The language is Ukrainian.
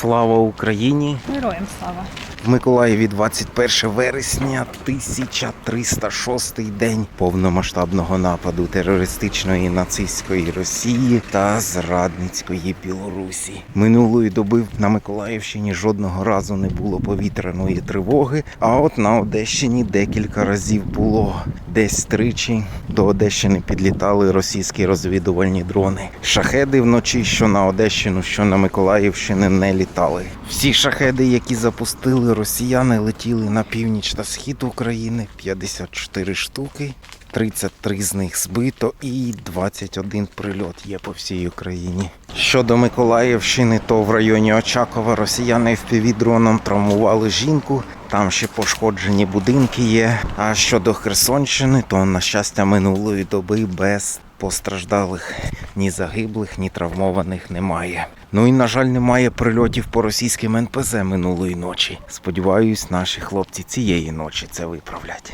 Слава Україні! Героям слава. В Миколаєві 21 вересня 1306 день повномасштабного нападу терористичної нацистської Росії та зрадницької Білорусі. Минулої доби на Миколаївщині жодного разу не було повітряної тривоги. А от на Одещині декілька разів було. Десь тричі до Одещини підлітали російські розвідувальні дрони. Шахеди вночі, що на Одещину, що на Миколаївщини, не літали. Всі шахеди, які запустили росіяни, летіли на північ та схід України 54 штуки. 33 з них збито і 21 прильот є по всій Україні. Щодо Миколаївщини, то в районі Очакова росіяни впівдроном травмували жінку. Там ще пошкоджені будинки є. А щодо Херсонщини, то на щастя минулої доби без постраждалих ні загиблих, ні травмованих немає. Ну і на жаль, немає прильотів по російським НПЗ минулої ночі. Сподіваюсь, наші хлопці цієї ночі це виправлять.